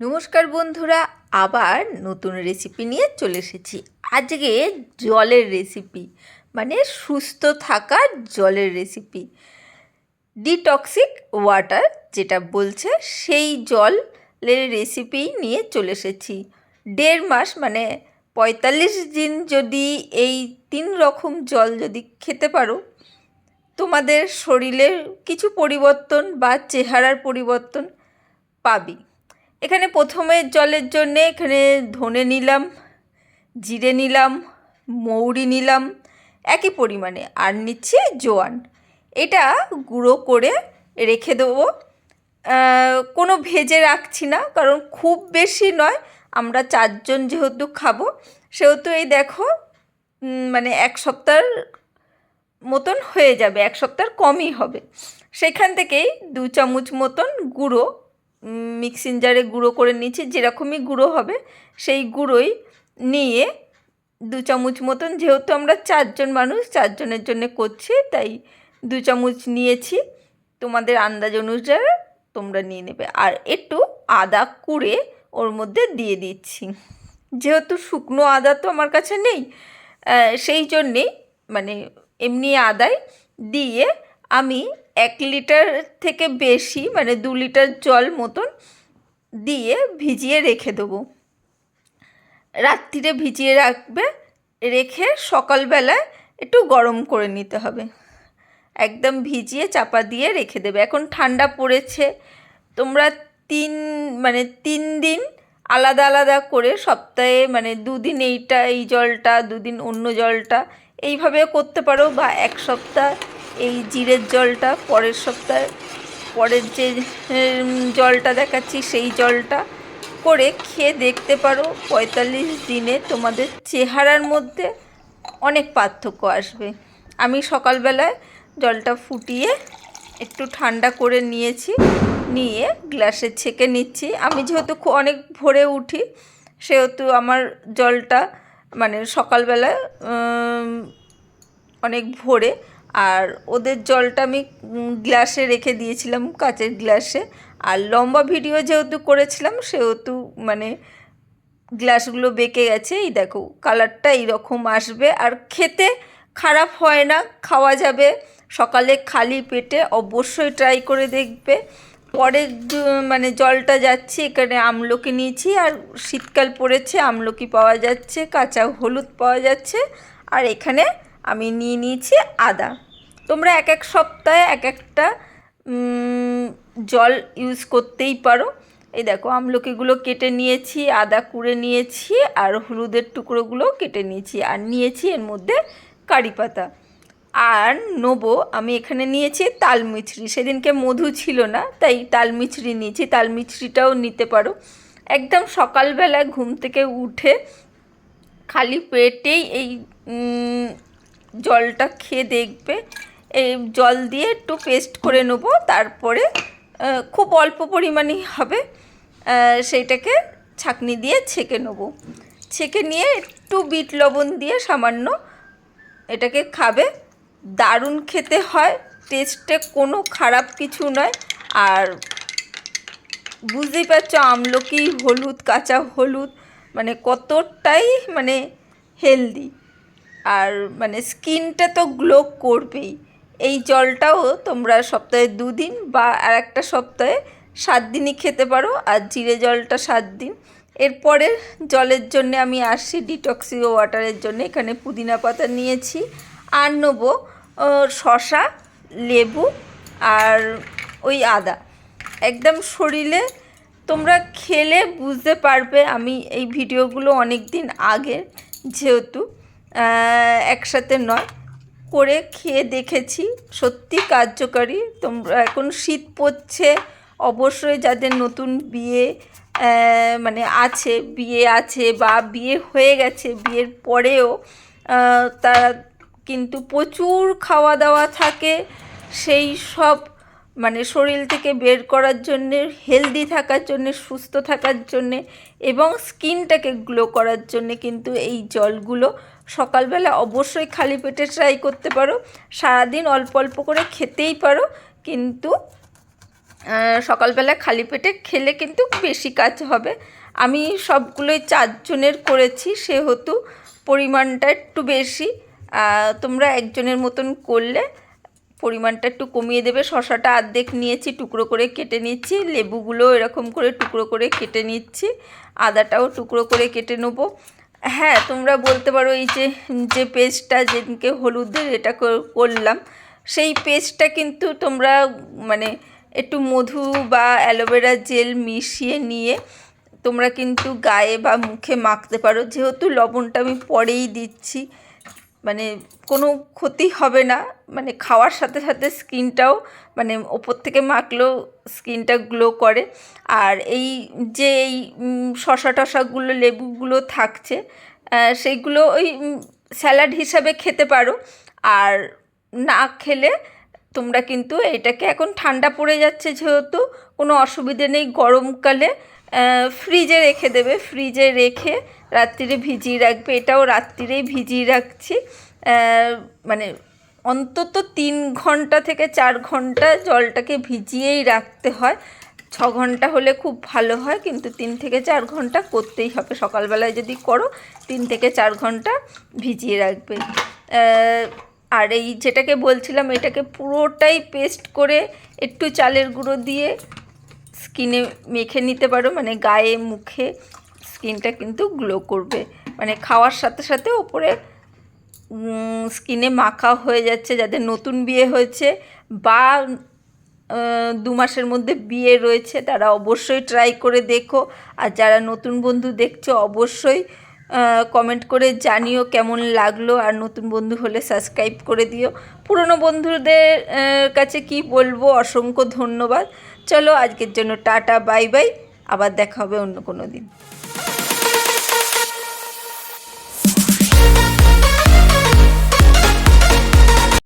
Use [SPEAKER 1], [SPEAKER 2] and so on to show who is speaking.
[SPEAKER 1] নমস্কার বন্ধুরা, আবার নতুন রেসিপি নিয়ে চলে এসেছি। আজকে জলের রেসিপি মানে সুস্থ থাকার জলের রেসিপি ডিটক্সিক ওয়াটার যেটা বলছে, সেই জলের রেসিপি নিয়ে চলে এসেছি। দেড় মাস মানে পঁয়তাল্লিশ দিন যদি এই তিন রকম জল যদি খেতে পারো, তোমাদের শরীরের কিছু পরিবর্তন বা চেহারার পরিবর্তন পাবি। এখানে প্রথমে জলের জন্যে এখানে ধনে নিলাম, জিরে নিলাম, মৌরি নিলাম, একই পরিমাণে। আর নিচ্ছি জোয়ান। এটা গুঁড়ো করে রেখে দেবো। কোনো ভেজে রাখছি না, কারণ খুব বেশি নয়। আমরা চারজন যেহেতু খাব, সেহেতু এই দেখো মানে এক সপ্তাহ মতন হয়ে যাবে, এক সপ্তাহ কমই হবে। সেখান থেকেই দু চামচ মতন গুঁড়ো মিক্সিং জারে গুঁড়ো করে নিয়েছি যেরকমই গুঁড়ো হবে, সেই গুঁড়োই নিয়ে দু চামচ মতন, যেহেতু আমরা চারজন মানুষ, চারজনের জন্য করছি, তাই দু চামচ নিয়েছি। তোমাদের আন্দাজ অনুযায়ী তোমরা নিয়ে নেবে। আর একটু আদা কুড়ে ওর মধ্যে দিয়ে দিচ্ছি। যেহেতু শুকনো আদা তো আমার কাছে নেই সেই জন্যেই মানে এমনি আদায় দিয়ে আমি এক লিটার থেকে বেশি মানে দু লিটার জল মতন দিয়ে ভিজিয়ে রেখে দেবো। রাত্রিরে ভিজিয়ে রাখবে, রেখে সকালবেলায় একটু গরম করে নিতে হবে। একদম ভিজিয়ে চাপা দিয়ে রেখে দেবে। এখন ঠান্ডা পড়েছে, তোমরা তিন মানে তিন দিন আলাদা আলাদা করে সপ্তাহে মানে দুদিন এইটা, এই জলটা, দুদিন অন্য জলটা এইভাবে করতে পারো বা এক সপ্তাহ এই জিরের জলটা, পরের সপ্তাহে, পরের যে জলটা দেখাচ্ছি সেই জলটা করে খেয়ে দেখতে পারো, পঁয়তাল্লিশ দিনে তোমাদের চেহারার মধ্যে অনেক পার্থক্য আসবে। আমি সকালবেলায় জলটা ফুটিয়ে একটু ঠান্ডা করে নিয়েছি, নিয়ে গ্লাসে ছেঁকে নিচ্ছি। আমি যেহেতু খু- অনেক ভোরে উঠি, সেহেতু আমার জলটা মানে সকালবেলায় অনেক ভোরে আর ওদের জলটা আমি গ্লাসে রেখে দিয়েছিলাম, কাচের গ্লাসে। আর লম্বা ভিডিও যেহেতু করেছিলাম, সেহেতু মানে গ্লাসগুলো বেঁকে গেছে। এই দেখো, কালারটা এইরকম আসবে। আর খেতে খারাপ হয় না, খাওয়া যাবে। সকালে খালি পেটে অবশ্যই ট্রাই করে দেখবে। পরের জ- মানে জলটা যাচ্ছে, এখানে আমলকি নিয়েছি। আর শীতকাল পড়েছে, আমলকি পাওয়া যাচ্ছে, কাঁচা হলুদ পাওয়া যাচ্ছে। আর এখানে আমি নিয়ে নিয়েছি আদা। তোমরা এক এক সপ্তাহে এক একটা জল ইউজ করতেই পারো। এই দেখো, আমলকিগুলো কেটে নিয়েছি, আদা কুড়ে নিয়েছি, আর হলুদের টুকরোগুলো কেটে নিয়েছি, আর নিয়েছি এর মধ্যে কারি পাতা। আর নেব, আমি এখানে নিয়েছি তালমিছরি। সেদিনকে মধু ছিল না, তাই তালমিছরি নিয়েছি। তালমিছরিটাও নিতে পারো। একদম সকালবেলায় ঘুম থেকে উঠে খালি পেটেই এই জলটা খেয়ে দেখবে। এই জল দিয়ে একটু পেস্ট করে নেব, তারপরে খুব অল্প পরিমাণেই হবে। সেইটাকে ছাঁকনি দিয়ে ছেঁকে নেব। ছেঁকে নিয়ে একটু বিট লবণ দিয়ে সামান্য এটাকে খাবে। দারুণ খেতে হয় টেস্টে কোনো খারাপ কিছু নয়। আর বুঝতেই পারছ, আমলকি হলুদ, কাঁচা হলুদ মানে কতটাই মানে হেলদি আর মানে স্কিনটা তো গ্লো করবেই। এই জলটাও তোমরা সপ্তাহে দুদিন বা আর একটা সপ্তাহে সাত দিনই খেতে পারো, আর জিরে জলটা সাত দিন। এরপরে জলের জন্য আমি আসছি ডিটক্সিও ওয়াটারের জন্য। এখানে পুদিনা পাতা নিয়েছি, আর নেব শসা, লেবু আর ওই আদা। একদম শরীরে তোমরা খেলে বুঝতে পারবে আমি এই ভিডিওগুলো অনেক দিন আগে যেহেতু একসাথে নয়। করে খেয়ে দেখেছি। সত্যি কার্যকারী। তোমরা এখন শীত পড়ছে। অবশ্যই যাদের নতুন বিয়ে মানে আছে, বিয়ে আছে বা বিয়ে হয়ে গেছে, বিয়ের পরেও তারা কিন্তু প্রচুর খাওয়া দাওয়া থাকে। সেই সব মানে শরীর থেকে বের করার জন্যে হেলদি থাকার জন্যে, সুস্থ থাকার জন্যে এবং স্কিনটাকে গ্লো করার জন্যে কিন্তু এই জলগুলো সকালবেলা অবশ্যই খালি পেটে ট্রাই করতে পারো। সারাদিন অল্প অল্প করে খেতেই পারো, কিন্তু সকালবেলা খালি পেটে খেলে কিন্তু বেশি কাজ হবে। আমি সবগুলোই চারজনের করেছি, সেহেতু পরিমাণটা একটু বেশি। তোমরা একজনের মতন করলে পরিমাণটা একটু কমিয়ে দেবে। শশাটা অর্ধেক নিয়েছি, টুকরো করে কেটে নিচ্ছি। লেবুগুলো এরকম করে টুকরো করে কেটে নিচ্ছি। আদাটাও টুকরো করে কেটে নেব। হ্যাঁ তোমরা বলতে পারো এই যে যে পেস্টটা যেদিনকে হলুদের এটা করলাম, সেই পেস্টটা কিন্তু তোমরা মানে একটু মধু বা অ্যালোভেরা জেল মিশিয়ে নিয়ে তোমরা কিন্তু গায়ে বা মুখে মাখতে পারো। যেহেতু লবণটা আমি পরেই দিচ্ছি মানে কোনো ক্ষতি হবে না। মানে খাওয়ার সাথে সাথে স্কিনটাও মানে ওপর থেকে মাখলেও স্কিনটা গ্লো করে। আর এই যে এই শশা টশাগুলো, লেবুগুলো থাকছে সেইগুলো ওই স্যালাড হিসাবে খেতে পারো। আর না খেলে তোমরা কিন্তু এটাকে এখন ঠান্ডা পড়ে যাচ্ছে যেহেতু কোনো অসুবিধে নেই গরমকালে। ফ্রিজে রেখে দেবে। ফ্রিজে রেখে রাত্রিরে ভিজিয়ে রাখবে। এটাও রাত্রিরেই ভিজিয়ে রাখছি। মানে অন্তত তিন ঘণ্টা থেকে চার ঘণ্টা জলটাকে ভিজিয়েই রাখতে হয়। ছ ঘণ্টা হলে খুব ভালো হয়, কিন্তু তিন থেকে চার ঘণ্টা করতেই হবে। সকালবেলায় যদি করো, তিন থেকে চার ঘণ্টা ভিজিয়ে রাখবে। আর এই যেটাকে বলছিলাম, এটাকে পুরোটাই পেস্ট করে একটু চালের গুঁড়ো দিয়ে স্কিনে মেখে নিতে পারো মানে গায়ে, মুখে স্কিনটা কিন্তু গ্লো করবে। মানে খাওয়ার সাথে সাথে ওপরে স্কিনে মাখা হয়ে যাচ্ছে যাদের নতুন বিয়ে হয়েছে বা দু মাসের মধ্যে বিয়ে রয়েছে, তারা অবশ্যই ট্রাই করে দেখো। আর যারা নতুন বন্ধু দেখছ, অবশ্যই কমেন্ট করে জানিও কেমন লাগল আর নতুন বন্ধু হলে সাবস্ক্রাইব করে দিও। পুরনো বন্ধুদের কাছে কি বলব? অসংখ্য ধন্যবাদ। চলো আজকের জন্য টাটা বাই বাই আবার দেখা হবে অন্য কোনো দিন।